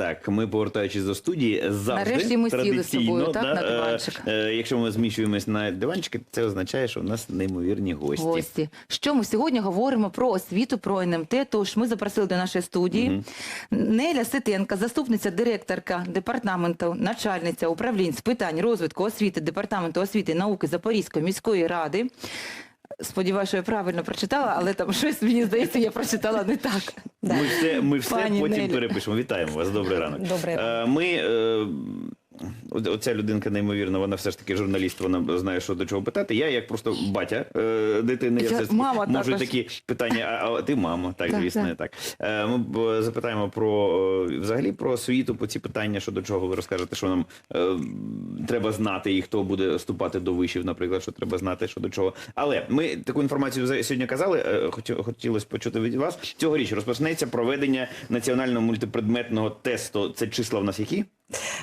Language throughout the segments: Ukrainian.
Так, ми повертаючись до студії, завжди Нарешті ми сіли з традиційно, тобою, так, да, на е, диванчик. е, якщо ми зміщуємось на диванчики, це означає, що у нас неймовірні гості. Гості. Що ми сьогодні говоримо про освіту, про НМТ. Тож ми запросили до нашої студії Неля Ситенка, заступниця директорка департаменту, начальниця управлінь з питань розвитку освіти департаменту освіти і науки Запорізької міської ради. Сподіваюся, що я правильно прочитала, але там щось мені здається, я прочитала не так. Ми все, ми все Пані потім Нелі. перепишемо. Вітаємо вас. Добрий ранок. Добрий Е, Ми. е, Оця людинка неймовірна, вона все ж таки журналіст, вона знає, що до чого питати. Я як просто батя е, дитини, я, Я все мама можу також. такі питання. А, а ти мама, так, Так, звісно, так. так. Е, Ми запитаємо про е, взагалі про освіту, по ці питання, що до чого ви розкажете, що нам е, треба знати, і хто буде вступати до вишів, наприклад, що треба знати, що до чого. Але ми таку інформацію сьогодні казали. е, хоті- Хотілося почути від вас. Цьогоріч розпочнеться проведення національного мультипредметного тесту. Це числа в нас які?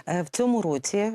Е, В цьому році е,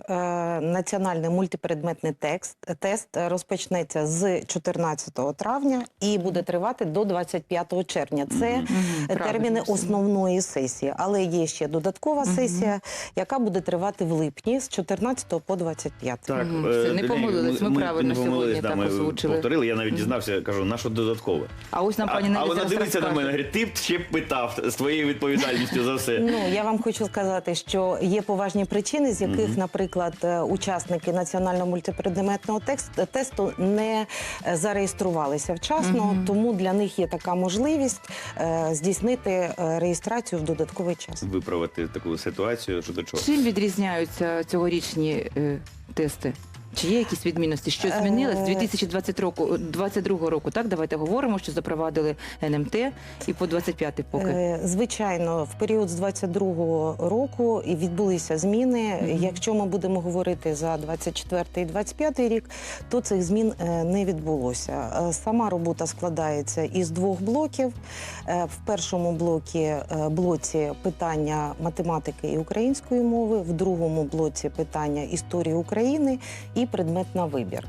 національний мультипредметний текст, тест розпочнеться з 14 травня і буде тривати до 25 червня. Це правильно, терміни все. основної сесії, але є ще додаткова сесія, яка буде тривати в липні з 14 по 25. Так, е, все, не помилились, ми правильно не сьогодні да, так ми озвучили. повторили. Я навіть дізнався, кажу, на що додаткове. А ось нам пані а, а вона дивиться на мене, говорить, ти б ще питав з твоєю відповідальністю за все. Ну я вам хочу сказати, що є поважні причини, з яких, наприклад, е, учасники національного мультипредметного текст- тесту не е, зареєструвалися вчасно, тому для них є така можливість е, здійснити е, реєстрацію в додатковий час. Виправити таку ситуацію, щодо чого. Чим відрізняються цьогорічні е, тести? Чи є якісь відмінності? Що Е, змінилось з 2020 року, 22 року? Так, давайте говоримо, що запровадили НМТ і по 25 поки. Е, Звичайно, в період з 22-го року і відбулися зміни. Якщо ми будемо говорити за 24 і 25 рік, то цих змін е, не відбулося. Сама робота складається із двох блоків. В першому блокі блоці питання математики і української мови, в другому блоці питання історії України і предмет на вибір.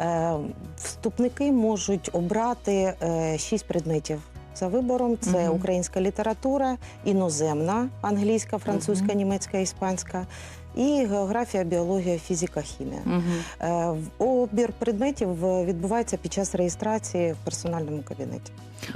Е, Вступники можуть обрати е, шість предметів. За вибором це угу. українська література, іноземна, англійська, французька, угу. німецька, іспанська, і географія, біологія, фізика, хімія. Мгм. Е, Обір предметів е, відбувається під час реєстрації в персональному кабінеті.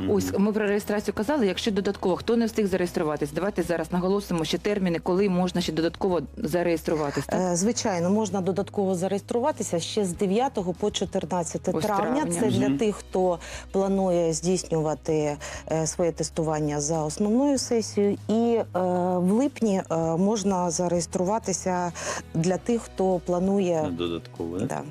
Ось ми про реєстрацію казали. Якщо додатково хто не встиг зареєструватись, давайте зараз наголосимо ще терміни, коли можна ще додатково зареєструватись. Так? Е, Звичайно, можна додатково зареєструватися ще з 9 по 14 Ось травня. травня. Це для тих, хто планує здійснювати своє тестування за основною сесією. І е, в липні е, можна зареєструватися для тих, хто планує. Додатково. да?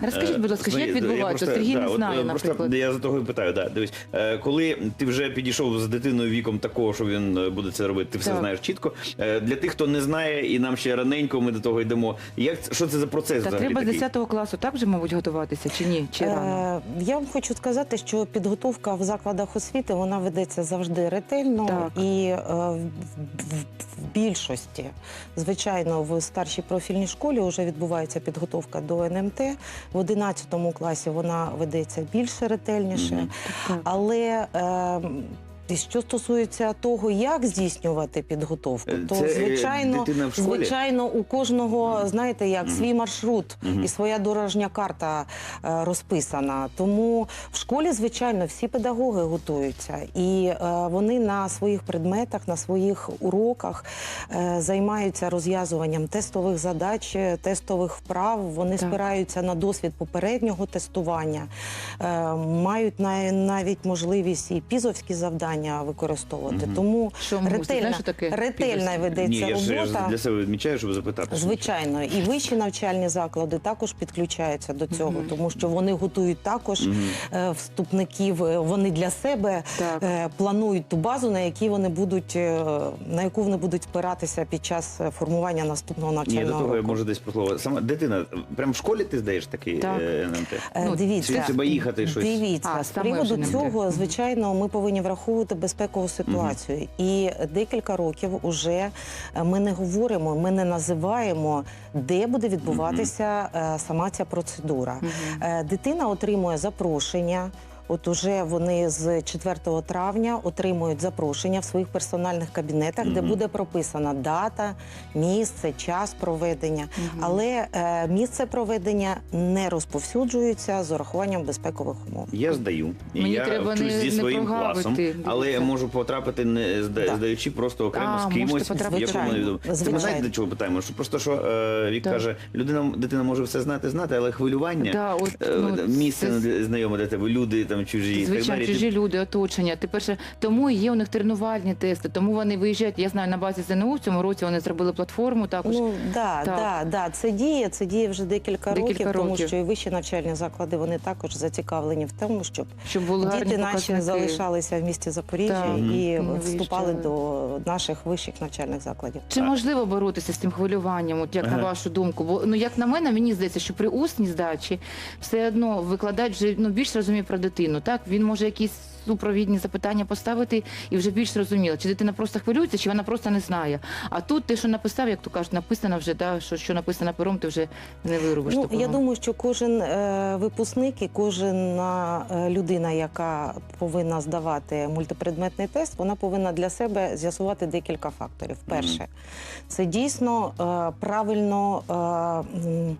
Да. Розкажіть, будь ласка, Е, як відбувається? Сергій не знає, е, наприклад. Я за того і питаю, да, дивись, е, коли ти вже підійшов з дитиною віком такого, що він е, буде це робити, ти все знаєш чітко. Е, Для тих, хто не знає, і нам ще раненько, ми до того йдемо. Як що це за процес Та треба з 10 класу так же, мабуть, готуватися чи ні? Чи рано? Е, Я вам хочу сказати, що підготовка в закладах освіти вона ведеться завжди ретельно і е, в більшості, звичайно, в старшій профільній школі вже відбувається підготовка до НМТ. В 11 класі вона ведеться більше ретельніше, але е, і що стосується того, як здійснювати підготовку, Е, то це, е, звичайно, звичайно, у кожного знаєте, як свій маршрут і своя дорожня карта е, розписана. Тому в школі, звичайно, всі педагоги готуються, і е, вони на своїх предметах, на своїх уроках е, займаються розв'язуванням тестових задач, тестових вправ. Вони Так. спираються на досвід попереднього тестування, е, мають на- навіть можливість і пізовські завдання використовувати. Мгм. Тому Що ретельна, що таке ретельна ведеться Ні, я ж, я для себе відмічаю, щоб запитати. Звичайно, і вищі навчальні заклади також підключаються до цього, тому що вони готують також е, вступників. е, Вони для себе Так. е, планують ту базу, на якій вони будуть на яку вони будуть спиратися під час формування наступного Ні, до навчального того я можу десь. Сама дитина, прям в школі ти здаєш такий Так. НМТ? Ну, Дивіться, Чи треба їхати щось? Дивіться, А, з приводу цього, звичайно, ми повинні враховувати безпекову ситуацію. І декілька років уже е, ми не говоримо, ми не називаємо, де буде відбуватися е, сама ця процедура. Е, Дитина отримує запрошення. От уже вони з 4 травня отримують запрошення в своїх персональних кабінетах, де буде прописана дата, місце, час проведення. Але е, місце проведення не розповсюджується з урахуванням безпекових умов. Я здаю. І Мені я треба вчусь не- зі не своїм прогавити, класом, але я можу потрапити не зда- Да. здаючи просто окремо А, з можете кимось, потрапити. якому не відомо. Це ми Звичайно. знаєте, до чого питаємо? Що просто що е, Вік Так. каже, людина, дитина може все знати, знати, але хвилювання, Да, от, е, ну, місце це- не знайоме для тебе, люди там чужі так Звичайно, чужі люди, оточення. Ти перше, тому є у них тренувальні тести, тому вони виїжджають. Я знаю, на базі ЗНУ в цьому році вони зробили платформу також. Ну да, Так. да, да, це діє. Це діє вже декілька, Декілька років, тому що і вищі навчальні заклади вони також зацікавлені в тому, щоб щоб були діти наші показники. залишалися в місті Запоріжжя Так, і не вступали виїжджали. до наших вищих навчальних закладів. Чи можливо боротися з цим хвилюванням, от як Ага. на вашу думку? Бо ну як на мене, мені здається, що при усній здачі все одно викладач вже ну більш розуміє про дитину. Так він може якісь супровідні запитання поставити і вже більш зрозуміло, чи дитина просто хвилюється, чи вона просто не знає. А тут те, що написав, як то кажуть, написано вже, да, що, що написано пером, ти вже не виробиш. Ну, такого. я думаю, що кожен е, випускник і кожен е, людина, яка повинна здавати мультипредметний тест, вона повинна для себе з'ясувати декілька факторів. Перше, це дійсно е, правильно е,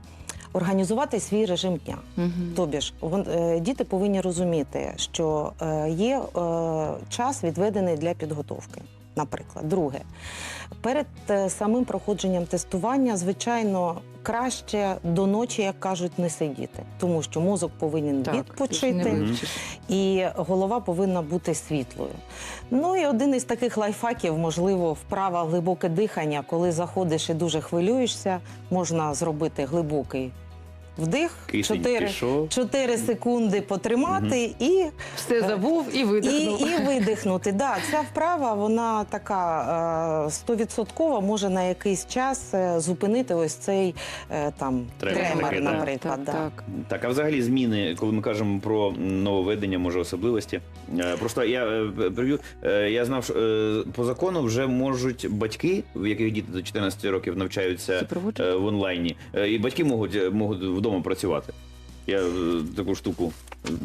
організувати свій режим дня. Мгм. Тобі ж е, діти повинні розуміти, що е, є е, час відведений для підготовки. Наприклад, друге, перед самим проходженням тестування, звичайно, краще до ночі, як кажуть, не сидіти, тому що мозок повинен Так, відпочити і голова повинна бути світлою. Ну і один із таких лайфхаків, можливо, вправа глибоке дихання. Коли заходиш і дуже хвилюєшся, можна зробити глибокий вдих, Кисень 4, пішов. 4 секунди потримати і, Все забув і і, видихнув. і видихнути. Да, ця вправа вона така е, стовідсоткова, може на якийсь час е, зупинити ось цей е, там Тремор тремор, такий, да. наприклад. так, да. так. Так, а взагалі зміни, коли ми кажемо про нововведення, може особливості. Е, Просто я е, прив'ю, е, я знав, що е, по закону вже можуть батьки, в яких діти до 14 років навчаються е, в онлайні, е, і батьки можуть, можуть вдома працювати. Я е, таку штуку.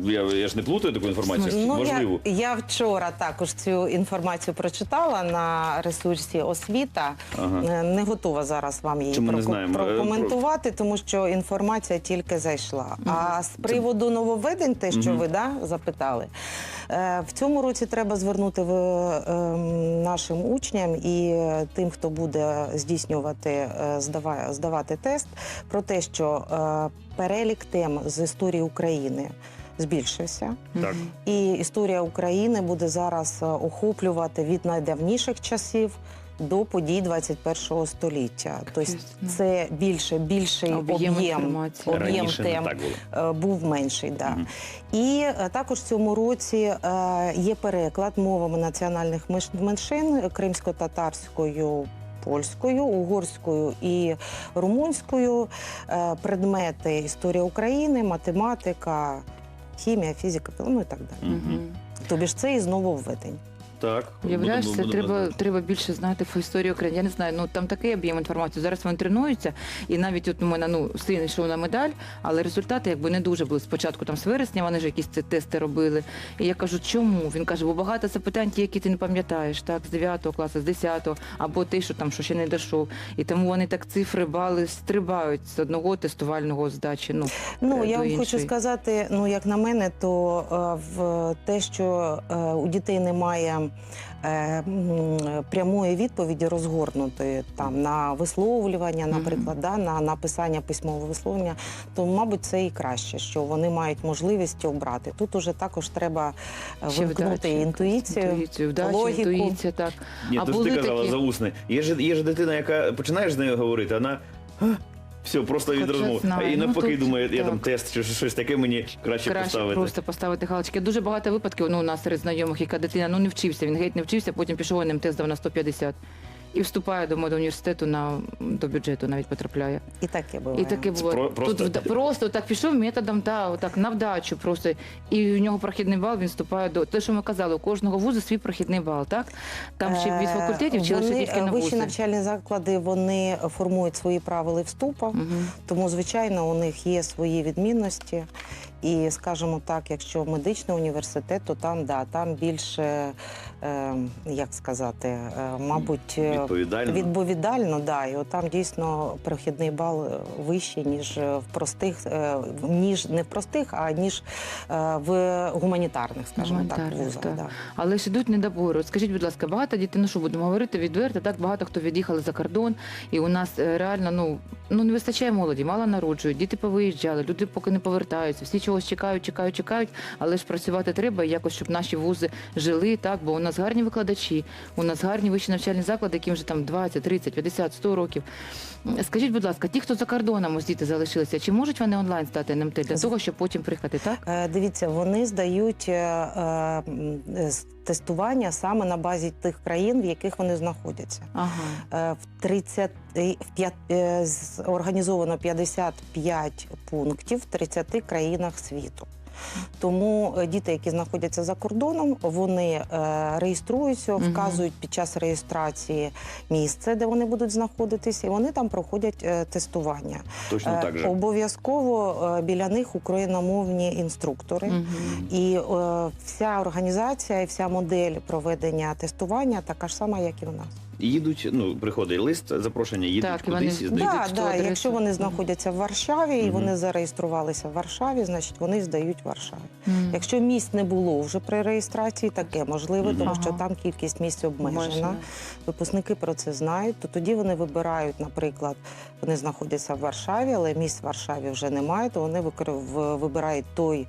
Я, я ж не плутаю таку інформацію. Ну, Можливо. я, я вчора також цю інформацію прочитала на ресурсі освіта. Ага. Е, Не готова зараз вам її Чому не знаємо? Е, прокоментувати, тому що інформація тільки зайшла. А з приводу нововведень, те, що ви да, запитали, е, в цьому році треба звернути в, ем, нашим учням і е, тим, хто буде здійснювати, е, здава- здавати тест, про те, що е, перелік тем з історії України збільшився. Так. І історія України буде зараз е, охоплювати від найдавніших часів до подій 21 століття. Тобто це більше, більший Об'єм об'єм, інформації. об'єм Раніше не тем так було. е, був менший. Да. І е, також в цьому році е, є переклад мовами національних меншин кримсько-татарською. Польською, угорською і румунською е, предмети історія України, математика, хімія, фізика, ну і так далі. Мгм. Тобі ж це і знову введень. Так. Уявляєш, будемо- це треба, знати. треба більше знати про історію України. Я не знаю, ну там такий об'єм інформації. Зараз вони тренуються, і навіть от у мене ну син йшов на медаль, але результати якби не дуже були. Спочатку там з вересня вони ж якісь ці тести робили. І я кажу, чому? Він каже, бо багато запитань, ті, які ти не пам'ятаєш, так, з 9 класу, з 10, або ти, що там що ще не дійшов. І тому вони так цифри, бали стрибають з одного тестувального здачі. Ну, Ну е, я вам хочу сказати, ну як на мене, то е, в те, що е, у дітей немає прямої відповіді розгорнутої там на висловлювання, наприклад, да, на написання письмового висловлення, то мабуть це і краще, що вони мають можливість обрати. Тут уже також треба е, вимкнути інтуїцію. інтуїцію, вдача, логіку. інтуїція, так. Ні, А то ж ти казала такі? за усне. Є ж, є ж дитина, яка починаєш з нею говорити, вона. «А, Все, просто від Хоча знаю. І Ну, навпаки тут думає, я так. там тест чи щось таке мені краще, краще поставити. просто поставити галочки. Дуже багато випадків ну, у нас серед знайомих, яка дитина ну не вчився, він геть не вчився, потім пішов НМТ, дав на 150. І вступає до мого університету на до бюджету, навіть потрапляє. І таке буває. І таке було. Про- просто- Тут вда- просто так пішов методом, та отак на вдачу просто. І у нього прохідний бал, він вступає до те, що ми казали, у кожного вузу свій прохідний бал, так? Там ще від Е, факультетів вчилися вони, тільки на е, Вищі навчальні заклади вони формують свої правила вступу. Мгм. Тому, звичайно, у них є свої відмінності. І скажімо так, якщо медичний університет, то там да, там більше, е, як сказати, е, мабуть, е, Відповідально. Відповідально, да, і от там дійсно прохідний бал е, вищий, ніж е, в простих, е, ніж не в простих, а ніж е, в гуманітарних, скажімо так, Гуманітарних, вузах. так. Да. Але ж ідуть недобори. От Скажіть, будь ласка, багато дітей, ну що будемо говорити відверто, так багато хто від'їхали за кордон, і у нас реально ну, ну не вистачає молоді, мало народжують, діти повиїжджали, люди поки не повертаються, всі чогось чекають, чекають, чекають, але ж працювати треба і якось, щоб наші вузи жили, так, бо у нас гарні викладачі, у нас гарні вищі навчальні заклади, яким вже там 20, 30, 50, 100 років. Скажіть, будь ласка, ті, хто за кордоном ось діти залишилися, чи можуть вони онлайн стати НМТ для того, щоб потім приїхати, так? Е, Дивіться, вони здають е, е, тестування саме на базі тих країн, в яких вони знаходяться. Ага. Е, В 30, е, в п'ят- е, з- організовано 55 пунктів в 30 країнах світу. Тому е, діти, які знаходяться за кордоном, вони е, реєструються, вказують під час реєстрації місце, де вони будуть знаходитися, і вони там проходять е, тестування. Точно так же. Обов'язково біля них україномовні інструктори. І вся організація і вся модель проведення тестування така ж сама, як і у нас. Їдуть, ну, приходить лист, запрошення, їдуть Так, і вони кудись. і Йдуть Да, да, якщо вони знаходяться в Варшаві і Мгм. вони зареєструвалися в Варшаві, значить вони здають в Варшаві. Мгм. Якщо місць не було вже при реєстрації, таке можливо, тому що там кількість місць обмежена. Обмежена. Випускники про це знають, то тоді вони вибирають, наприклад, вони знаходяться в Варшаві, але місць в Варшаві вже немає, то вони вибирають той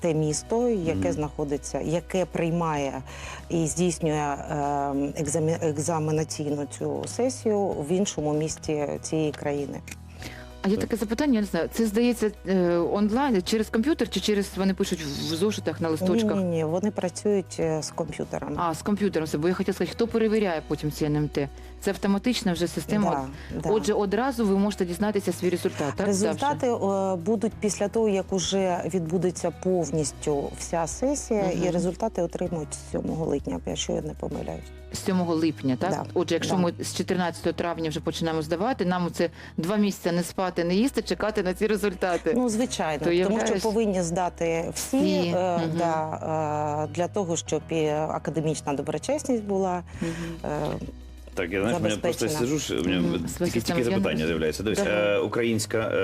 те місто, яке Мгм. знаходиться, яке приймає і здійснює е, екзамі- екзаменаційну цю сесію в іншому місті цієї країни. А є таке запитання, я не знаю. Це здається е, онлайн через комп'ютер чи через вони пишуть в зошитах на листочках? ні, ні, вони працюють е, з комп'ютерами. А, з комп'ютером все. Бо я хотіла сказати, хто перевіряє потім ці НМТ? Це автоматична вже система. Да, да. Отже, одразу ви можете дізнатися свій результат. Так? Результати е, будуть після того, як уже відбудеться повністю вся сесія, Мгм. і результати отримують 7 липня, якщо я не помиляюсь. З 7 липня, так? Да. Отже, якщо Да. ми з 14 травня вже починаємо здавати, нам це два місяці не спати, не їсти, чекати на ці результати. Ну, звичайно, То тому що повинні здати всі, Всі, е, мгм. да, е, для того, щоб і академічна доброчесність була. Мгм. е, Так, я знаєш, мене просто сижу, у мене тільки, тільки запитання з'являється. Дивись, е, українська, е,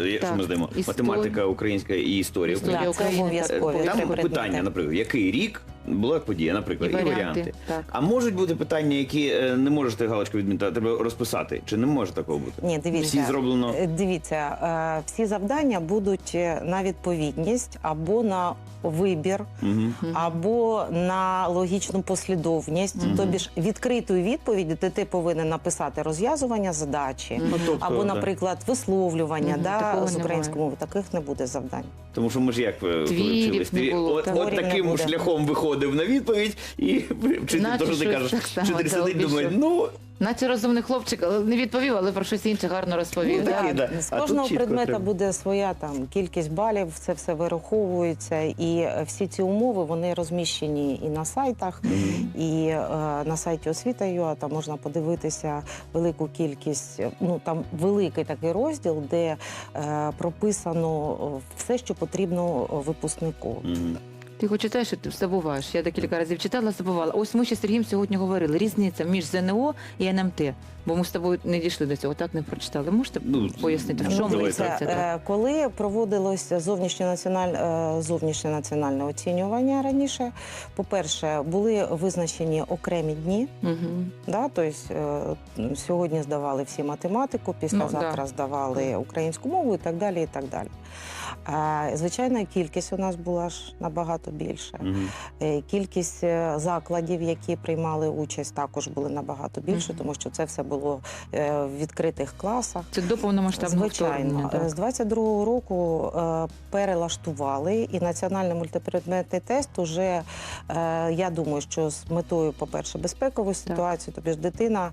е, що ми здаємо, історія. математика українська і історія. Це так. обов'язкові. Е, три Там предмети. питання, наприклад, який рік була подія, наприклад, і, варіанти. Так. А можуть бути питання, які е, не можете галочку відмітати, треба розписати. Чи не може такого бути? Ні, дивіться. Всі зроблено. Е, Дивіться, е, всі завдання будуть е, на відповідність або на вибір, Мгм. або на логічну послідовність. Мгм. Тобі ж відкриту відповідь, де ти повинен написати розв'язування задачі. Ну, тобто, Або, да. наприклад, висловлювання Мгм, да, такого з української мови. Таких не буде завдань. Тому що ми ж як е, коли Твірів вчились, не твір- було, от, от Творів не таким буде. шляхом виходив на відповідь, і вчитель Наче теж щось кажеш, вчитель сидить, думає, ну Наче розумний хлопчик але не відповів, але про щось інше гарно розповів. Ну, так? да. З кожного предмета треба. буде своя там кількість балів, це все вираховується, і всі ці умови вони розміщені і на сайтах, і е, на сайті освіта.ua там можна подивитися велику кількість. Ну там великий такий розділ, де е, прописано все, що потрібно випускнику. Мгм. Ти хоч читаєш, і ти забуваєш. Я декілька разів читала, забувала. Ось ми ще з Сергієм сьогодні говорили. Різниця між ЗНО і НМТ. Бо ми з тобою не дійшли до цього, так не прочитали. Можете Ну, пояснити, в ну, чому різниця? так. е, коли проводилося зовнішнє національне, зовнішнє національне оцінювання раніше, по-перше, були визначені окремі дні. Мгм. Да, тобто е, сьогодні здавали всі математику, післязавтра Ну, да. здавали українську мову і так далі. І так далі. Звичайно, кількість у нас була ж набагато більше. Мгм. Е, Кількість е, закладів, які приймали участь, також були набагато більше, Мгм. тому що це все було е, в відкритих класах. Це до повномасштабного Звичайно, вторгнення. Так. з 22-го року перелаштували, і національний мультипредметний тест уже я думаю, що з метою, по-перше, безпекової ситуації, тобі ж дитина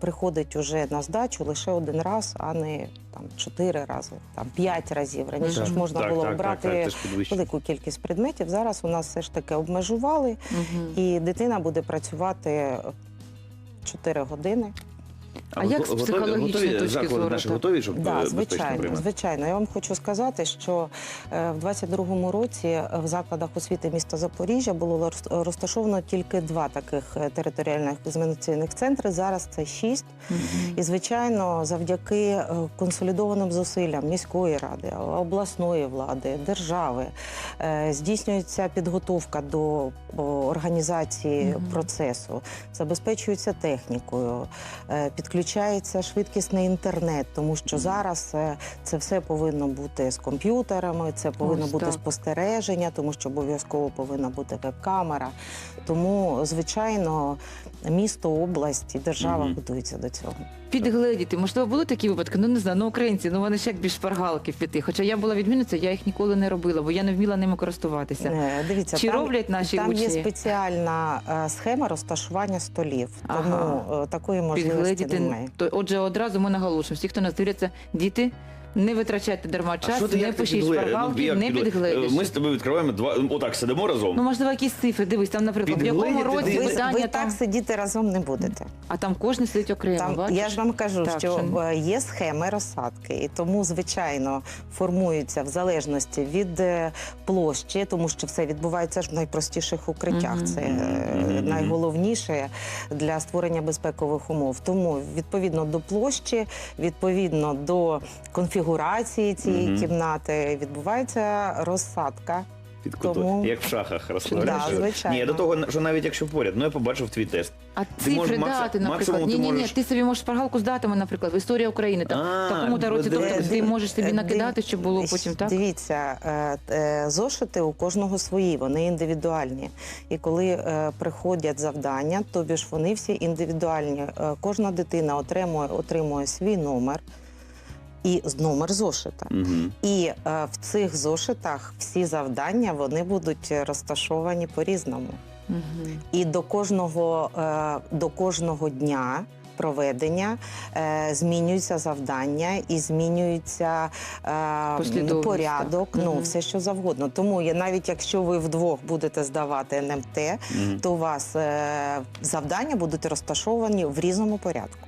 приходить уже на здачу лише один раз, а не там чотири рази, там п'ять разів. Раніше Так. ж можна Так, було так, обрати так, так, велику кількість предметів. Зараз у нас все ж таки обмежували, Мгм. і дитина буде працювати 4 години. А як з психологічної готові, точки зору, наші готові, щоб е, Да, звичайно, звичайно. Я вам хочу сказати, що е, в 22-му році е, в закладах освіти міста Запоріжжя було розташовано тільки два таких е, територіальних екзаменаційних центри. Зараз це шість. І звичайно, завдяки е, консолідованим зусиллям міської ради, обласної влади, держави е, здійснюється підготовка до організації Мгм. процесу, забезпечується технікою, е, підключається швидкісний інтернет, тому що зараз е, це все повинно бути з комп'ютерами, це повинно Ось бути так. спостереження, тому що обов'язково повинна бути веб-камера. Тому, звичайно, місто, область і держава угу. готуються до цього. Підгледіти, можливо, були такі випадки? Ну не знаю, ну українці, ну вони ще як більш шпаргалки піти. Хоча я була відмінниця, я їх ніколи не робила, бо я не вміла ними користуватися. Не, Дивіться, Чи там, роблять наші там є спеціальна е, схема розташування столів, Ага. тому е, такої можливості Підгледіти. немає. То, отже, одразу ми наголошуємо. Всі, хто нас дивляться, діти, не витрачайте дарма А час, що ти, не як ти пишіть підгле- шпаргалки, як не підгле-. Е, Ми з тобою відкриваємо два, отак сидимо разом. Ну, можливо, якісь цифри. Дивись, там, наприклад, в якому Підгледіти році Ви, видання ви там, так сидіти разом не будете. а там кожен сидить окремо. Там бачиш? я ж вам кажу, Так, що що- е, є схеми розсадки, і тому, звичайно, формуються в залежності від е, площі, тому що все відбувається ж в найпростіших укриттях. Мгм. Це е, мгм. найголовніше для створення безпекових умов. Тому відповідно до площі, відповідно до конфігурації цієї Мгм. кімнати, відбувається розсадка. Під кутом, тому- як в шахах розслабляєш. Да, звичайно. Ні, я до того, що навіть якщо поряд, ну я побачив твій тест. А Ти цифри можеш максим- дати, наприклад. максимум Ні, ти ні, ні. можеш- Ти собі можеш шпаргалку з датами, наприклад, в історія України. Там, А, такому-то році, ну, тобто ти можеш собі Е, накидати, щоб було потім так. Дивіться, е, е, зошити у кожного свої, вони індивідуальні. І коли е, приходять завдання, тобі ж вони всі індивідуальні. Е, Кожна дитина отримує, отримує свій номер і з- номер зошита. Мгм. І е, в цих зошитах всі завдання вони будуть розташовані по-різному. Мгм. І до кожного, е, до кожного дня. Проведення е, змінюються завдання і змінюється е, порядок, так. ну все що завгодно. Тому я навіть якщо ви вдвох будете здавати НМТ, Мгм. то у вас е, завдання будуть розташовані в різному порядку.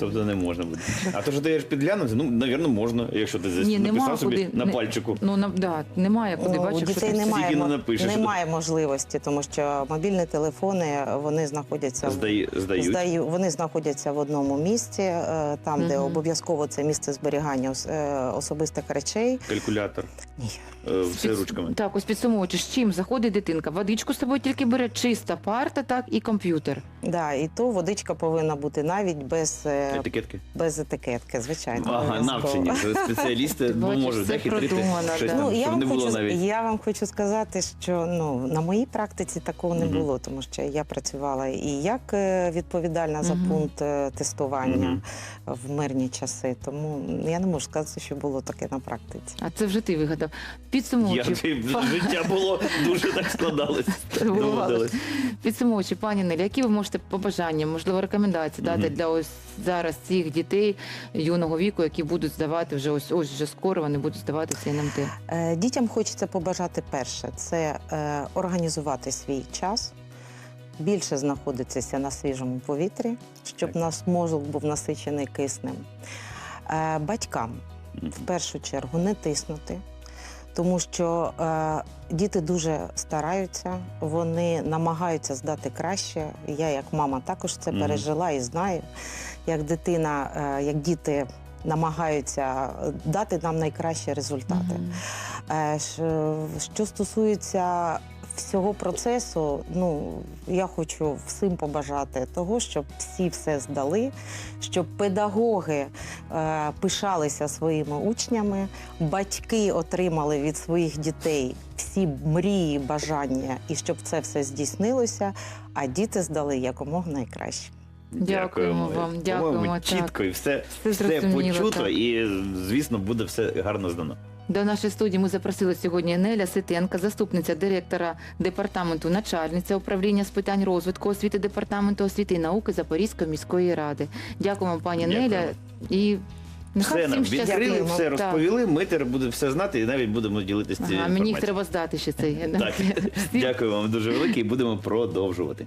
Тобто не можна буде. А то, що ти ж підглянути, ну, навірно, можна, якщо ти здесь Ні, написав нема собі куди. на Не- пальчику. Ну на да, немає куди Ну, у бачиш, що дітей ти немає, стільки не мо- напишеш. немає можливості, тому що мобільні телефони вони знаходяться в Здає- здають. Здаю, вони знаходяться в одному місці, е, там, де Мгм. обов'язково це місце зберігання ос- е, особистих речей. Калькулятор. Ні. Е, Все Під- ручками. Так, ось підсумовуючи, з чим заходить дитинка? Водичку з собою тільки бере чиста парта, так і комп'ютер. Да, і то водичка повинна бути навіть без, е, Етикетки. без етикетки, звичайно. Ага, обов'язково. навчені спеціалісти Ти можуть все продумано, щось да. там, Ну, я щоб вам, було хочу, навіть. я вам хочу сказати, що ну, на моїй практиці такого не Мгм. було, тому що я працювала і як е, відповідальна за Мгм. пункт е, тестування Мгм. в мирні часи. Тому я не можу сказати, що було таке на практиці. А це вже ти вигадав. Я Підсумовуючи, ти- життя було дуже так складалось. Бувало. Доводилось. Підсумовуючи, пані Нелі, які ви можете побажання, можливо, рекомендації дати Мгм. для ось зараз цих дітей юного віку, які будуть здавати вже ось ось вже скоро вони будуть здавати ці НМТ. Е, Дітям хочеться побажати перше це е, організувати свій час, більше знаходитися на свіжому повітрі, щоб наш мозок був насичений киснем. Е, Батькам в першу чергу не тиснути. Тому що е, діти дуже стараються, вони намагаються здати краще. Я, як мама, також це пережила і знаю, як дитина, е, як діти намагаються дати нам найкращі результати. Mm -hmm. Що стосується всього процесу, ну я хочу всім побажати того, щоб всі все здали, щоб педагоги е, пишалися своїми учнями, батьки отримали від своїх дітей всі мрії, бажання, і щоб це все здійснилося, а діти здали якомога найкраще. Дякуємо вам, По-моєму, дякуємо, так. Чітко і все, Все все почуто, так. і звісно буде все гарно здано. До нашої студії ми запросили сьогодні Неля Ситенка, заступниця директора департаменту, начальниця управління з питань розвитку освіти департаменту освіти і науки Запорізької міської ради. Дякуємо, пані Дякуємо. Неля. І нехай Все нам всім відкрили, все розповіли. Ми тепер будемо все знати і навіть будемо ділитися цією Ага, мені їх треба здати ще цей. Так, дякую вам дуже велике і будемо продовжувати.